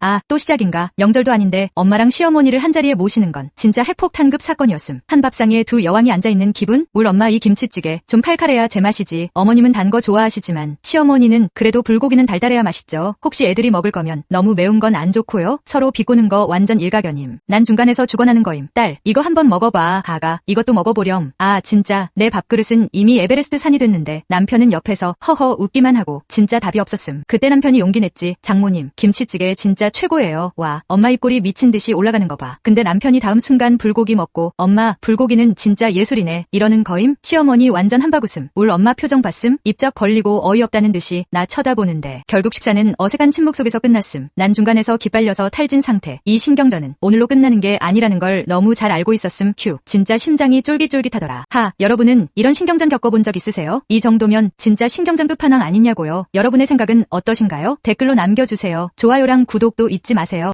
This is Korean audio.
아, 또 시작인가. 명절도 아닌데 엄마랑 시어머니를 한자리에 모시는 건 진짜 핵폭탄급 사건이었음. 한 밥상에 두 여왕이 앉아있는 기분? 울 엄마 이 김치찌개 좀 칼칼해야 제맛이지. 어머님은 단 거 좋아하시지만 시어머니는 그래도 불고기는 달달해야 맛있죠. 혹시 애들이 먹을 거면 너무 매운 건 안 좋고요. 서로 비꼬는 거 완전 일가견임. 난 중간에서 죽어나는 거임. 딸, 이거 한번 먹어봐. 아가, 이것도 먹어보렴. 아, 진짜 내 밥그릇은 이미 에베레스트 산이 됐는데 남편은 옆에서 허허 웃기만 하고 진짜 답이 없었음. 그때 남편이 용기 냈지. 장모님, 김치찌개 진짜 최고예요. 와, 엄마 입꼬리 미친 듯이 올라가는 거 봐. 근데 남편이 다음 순간 불고기 먹고 엄마, 불고기는 진짜 예술이네. 이러는 거임? 시어머니 완전 한바구음. 울 엄마 표정 봤음? 입적 벌리고 어이없다는 듯이 나 쳐다보는데 결국 식사는 어색한 침묵 속에서 끝났음. 난 중간에서 기빨려서 탈진 상태. 이 신경전은 오늘로 끝나는 게 아니라는 걸 너무 잘 알고 있었음. 큐. 진짜 심장이 쫄깃쫄깃하더라. 하, 여러분은 이런 신경전 겪어본 적 있으세요? 이 정도면 진짜 신경전 끝판왕 아니냐고요. 여러분의 생각은 어떠신가요? 댓글로 남겨주세요. 좋아요랑 구독 도 잊지 마세요.